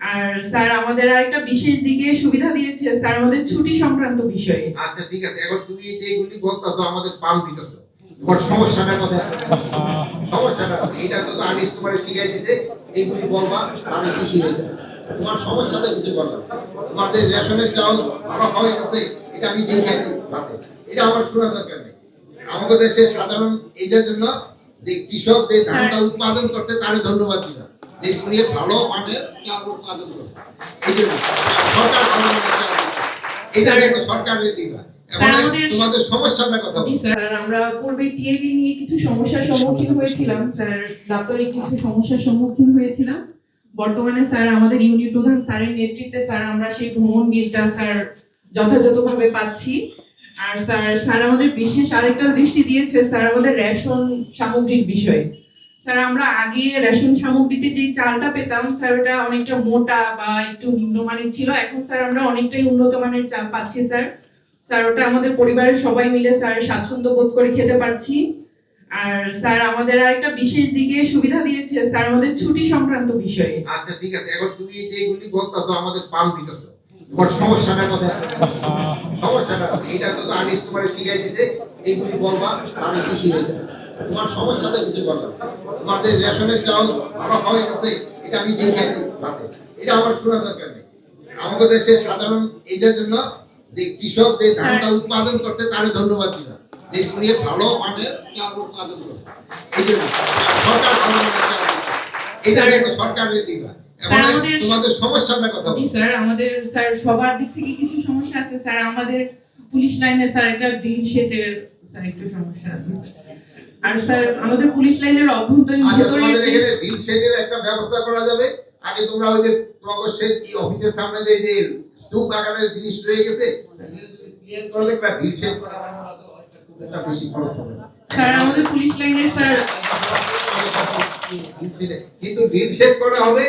আর sir আমাদের আরেকটা বিশেষ দিকে সুবিধা দিয়েছে স্যার আমাদের ছুটি সংক্রান্ত বিষয়ে। আচ্ছা ঠিক আছে। এখন তুমি যেগুলি বলতেছো আমাদের পাম দিতেছো। তোমার সমস্যাটা কথা সমস্যাটা কি? এটা তো আমি তোমার শিখাই দিতে এইগুলি বলবা আমি কি তোমার সমস্যাটা বুঝতে পারলাম তোমাদের রেশনের চাউল ভালো হয়ে গেছে এটা আমি দিই এটা আমার শোনা দরকার নেই। আমাদের দেশে সাধারণ এইটার জন্য যে কৃষক যে ধানটা উৎপাদন করতে তার ধন্যবাদ দিলাম। যে শুনিয়ে ভালো মানের সরকার ভালো মানের এটা কিন্তু সরকারের দিবা স্যার, এখন আমাদের- তোমাদের সমস্যাটা কথা স্যার আমরা পূর্বে টিএবি নিয়ে কিছু সমস্যার সম্মুখীন হয়েছিলাম। স্যার কিছু সমস্যার সম্মুখীন হয়েছিলাম। বর্তমানে স্যার আমাদের ইউনিট প্রধান স্যারের নেতৃত্বে স্যার আমরা সেই ভ্রমণ বিলটা স্যার যথাযথভাবে পাচ্ছি। আর স্যার স্যার আমাদের বিশেষ আরেকটা দৃষ্টি দিয়েছে স্যার আমাদের রেশন সামগ্রীর বিষয়ে। স্যার, আমরা আগে রেশন সামগ্রীতে যে চালটা পেতাম, স্যার, ওটা অনেকটা মোটা বা একটু নিম্নমানের ছিল। এখন স্যার, আমরা অনেকটাই উন্নত মানের চাল পাচ্ছি, স্যার। স্যার, ওটা আমাদের পরিবারের সবাই মিলে, স্যার, স্বাচ্ছন্দ্য বোধ করে খেতে পারছি। আর স্যার, আমাদের আরেকটা বিশেষ দিকে সুবিধা দিয়েছে, স্যার, আমাদের ছুটি সংক্রান্ত বিষয়ে। আচ্ছা ঠিক আছে। এখন তুমি যেগুলি বলতেছো, আমাদের পাম দিতেছো। তোমার সমস্যাটা কথা সমস্যাটা? এটা তো আমি তোমার শিখাই দিতে এইগুলি বলবা, আমি কি শিখাইছি তোমার সমস্যাটা বুঝতে পারলাম তোমাদের রেশনের চাউল ভালো হয়ে গেছে এটা আমি দিই এটা আমার শোনা দরকার নেই। আমাদের দেশে সাধারণ এইটার জন্য যে কৃষক যে ধানটা উৎপাদন করতে তার ধন্যবাদ দিলাম। যে শুনিয়ে ভালো মানের চাউল উৎপাদন করে। এই জন্য সরকার ভালো মানের চাউল এটা সরকারের এখন আমাদের- তোমাদের সমস্যাটা কথা জি স্যার আমাদের স্যার সবার দিক থেকে কিছু সমস্যা আছে। স্যার আমাদের পুলিশ লাইনে স্যার একটা ড্রিল শেটের স্যার একটু সমস্যা আছে আর স্যার আমাদের পুলিশ লাইনের অভ্যন্তরীণ আচ্ছা ভেতরে তোমাদের একটি- এখানে ডিল শেডের একটা ব্যবস্থা করা যাবে। আগে তোমরা ওই যে তোমাদের শেড কি অফিসের সামনে যে যে স্তূপ আকারের জিনিস রয়ে গেছে ক্লিয়ার করলে একটা ডিল শেড করা একটা বেশি খরচ হবে স্যার আমাদের পুলিশ লাইনের স্যার কিন্তু ড্রিল শেড করা হবে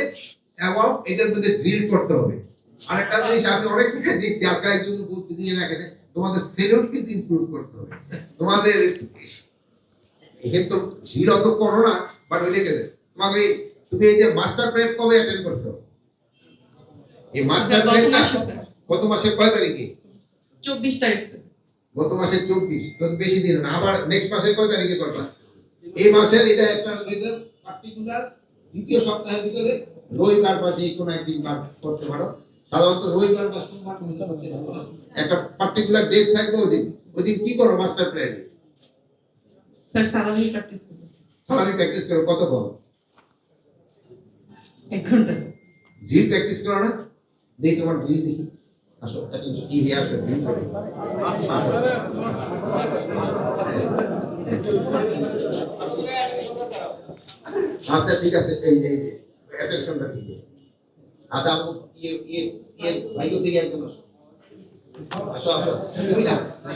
এবং এটার মধ্যে ড্রিল করতে হবে। আরেকটা জিনিস আমি অনেক জায়গায় দেখছি আজকাল একজন বুদ্ধি দিয়ে রাখেন তোমাদের সেলুট কিন্তু ইমপ্রুভ করতে হবে। তোমাদের এখানে তো ঝিল অত করো না বাট ওইটা গেলে। তোমাকে তুমি এই যে মাস্টার প্রেপ কবে অ্যাটেন্ড করছ? এই মাস্টার প্রেপটা গত মাসের কয় তারিখে? চব্বিশ তারিখ গত মাসের চব্বিশ তো বেশি দিন না আবার নেক্সট মাসের কয় তারিখে করবা? এই মাসের এটা একটা পার্টিকুলার দ্বিতীয় সপ্তাহের ভিতরে রবিবার বা যে কোনো একদিন বার করতে পারো। সাধারণত রবিবার বা সোমবার। একটা পার্টিকুলার ডেট থাকবে ওই দিন ওই দিন কি করো মাস্টার প্ল্যান স্যার সালামি প্র্যাকটিস করব। সালামি প্র্যাকটিস করো কত করো? এক ঘণ্টা স্যার প্র্যাকটিস করো না? দেখি তোমার ড্রিল দেখি। আসো টিভি আচ্ছা ঠিক আছে এই যে এই ঠিক আছে আচ্ছা আপু ইয়ে ইয়ে ইয়ে ভাই দিকে একদম আসো আসো আসো তুমি না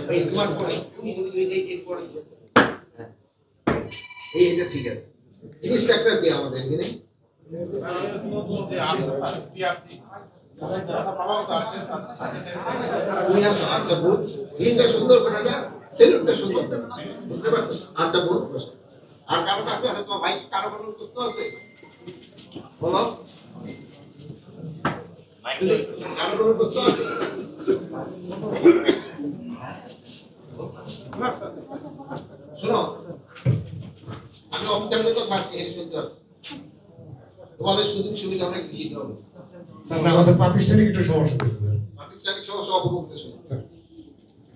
এই তোমার পরে তুমি তুমি তুমি এই পরে হ্যাঁ এই এটা ঠিক আছে ইন্সট্রাক্টর কে আমাদের এখানে আচ্ছা বোন সুন্দর করে সেলুনটা সুন্দর বুঝতে পারছ আচ্ছা আর কারও কাছে তোমার ভাই কারও কোনো প্রশ্ন আছে বলো। কারও কোনো প্রশ্ন আছে শোনো আমি অফিসারদের কথা আজকে হেরে শুনতে পাচ্ছি তোমাদের সুযোগ সুবিধা অনেক বেশি হবে। স্যার আমাদের প্রাতিষ্ঠানিক একটু সমস্যা ছিল প্রাতিষ্ঠানিক সমস্যা অবমুক্ত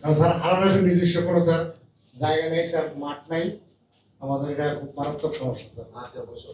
কারণ স্যার আলাদা নিজস্ব কোনো স্যার জায়গা নেই স্যার মাঠ নাই। আমাদের এটা খুব মারাত্মক সমস্যা স্যার। আচ্ছা বসো